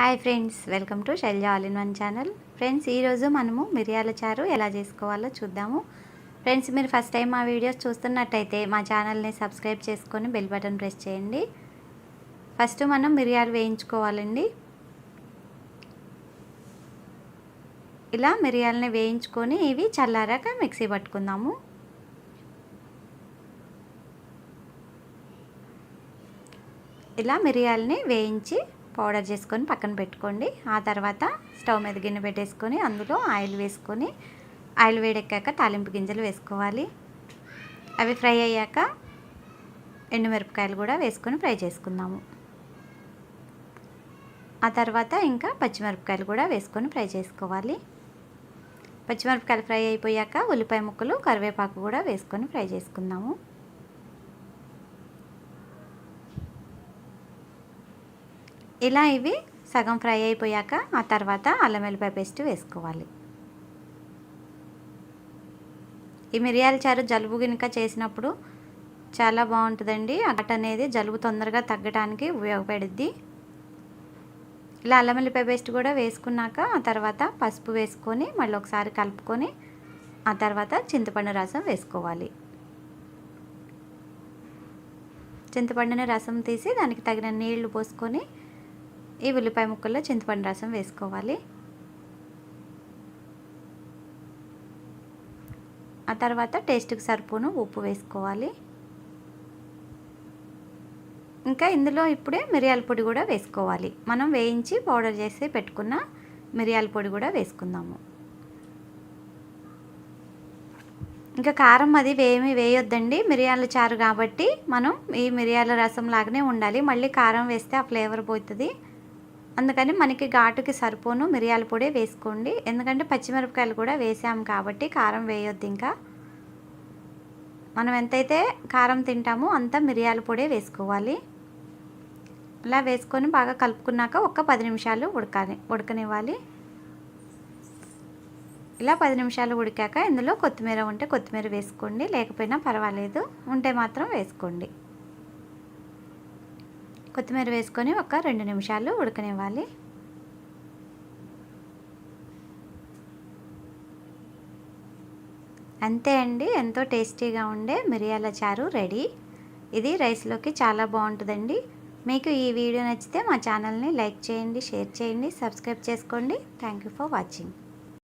Hi friends welcome to Shailaja all in one channel. Friends ఈరోజు మనము మిరియాల చారు ఎలా చేసుకోవాలో చూద్దాము. ఫ్రెండ్స్ మీరు ఫస్ట్ టైం మా వీడియోస్ చూస్తున్నట్టయితే మా ఛానల్ని సబ్స్క్రైబ్ చేసుకొని బెల్ బటన్ ప్రెస్ చేయండి. ఫస్ట్ మనం మిరియాలు వేయించుకోవాలండి. ఇలా మిరియాలని వేయించుకొని ఇవి చల్లారాక మిక్సీ పట్టుకుందాము. ఇలా మిరియాలని వేయించి పౌడర్ చేసుకొని పక్కన పెట్టుకోండి. ఆ తర్వాత స్టవ్ మీద గిన్నె పెట్టేసుకొని అందులో ఆయిల్ వేసుకొని ఆయిల్ వేడెక్కాక తాలింపు గింజలు వేసుకోవాలి. అవి ఫ్రై అయ్యాక ఎండుమిరపకాయలు కూడా వేసుకొని ఫ్రై చేసుకుందాము. ఆ తర్వాత ఇంకా పచ్చిమిరపకాయలు కూడా వేసుకొని ఫ్రై చేసుకోవాలి. పచ్చిమిరపకాయలు ఫ్రై అయిపోయాక ఉల్లిపాయ ముక్కలు కరివేపాకు కూడా వేసుకొని ఫ్రై చేసుకుందాము. ఇలా ఇవి సగం ఫ్రై అయిపోయాక ఆ తర్వాత అల్లం వెల్లిపాయ పేస్ట్ వేసుకోవాలి. ఈ మిరియాల చారు జలుబు గినక చేసినప్పుడు చాలా బాగుంటుందండి. అట్ అనేది జలుబు తొందరగా తగ్గడానికి ఉపయోగపడుద్ది. ఇలా అల్లం వెల్లిపాయ పేస్ట్ కూడా వేసుకున్నాక ఆ తర్వాత పసుపు వేసుకొని మళ్ళీ ఒకసారి కలుపుకొని ఆ తర్వాత చింతపండు రసం వేసుకోవాలి. చింతపండుని రసం తీసి దానికి తగిన నీళ్ళు పోసుకొని ఈ ఉల్లిపాయ ముక్కల్లో చింతపండు రసం వేసుకోవాలి. ఆ తర్వాత టేస్ట్కి సరిపోను ఉప్పు వేసుకోవాలి. ఇంకా ఇందులో ఇప్పుడే మిరియాల పొడి కూడా వేసుకోవాలి. మనం వేయించి పౌడర్ చేసి పెట్టుకున్న మిరియాల పొడి కూడా వేసుకుందాము. ఇంకా కారం అది ఏమీ వేయొద్దండి. మిరియాల చారు కాబట్టి మనం ఈ మిరియాల రసం లాగానే ఉండాలి. మళ్ళీ కారం వేస్తే ఆ ఫ్లేవర్ పోతుంది. అందుకని మనకి ఘాటుకి సరిపోను మిరియాల పొడి వేసుకోండి. ఎందుకంటే పచ్చిమిరపకాయలు కూడా వేసాము కాబట్టి కారం వేయొద్దు ఇంకా. మనం ఎంతైతే కారం తింటామో అంత మిరియాల పొడి వేసుకోవాలి. ఇలా వేసుకొని బాగా కలుపుకున్నాక ఒక పది నిమిషాలు ఉడకాలి ఉడకనివ్వాలి. ఇలా పది నిమిషాలు ఉడికాక ఇందులో కొత్తిమీర ఉంటే కొత్తిమీర వేసుకోండి. లేకపోయినా పర్వాలేదు ఉంటే మాత్రం వేసుకోండి. కొత్తిమీర వేసుకొని ఒక రెండు నిమిషాలు ఉడకనివ్వాలి. అంతే అండి ఎంతో టేస్టీగా ఉండే మిరియాల చారు రెడీ. ఇది రైస్లోకి చాలా బాగుంటుందండి. మీకు ఈ వీడియో నచ్చితే మా ఛానల్ని లైక్ చేయండి షేర్ చేయండి సబ్స్క్రైబ్ చేసుకోండి. Thank you for watching.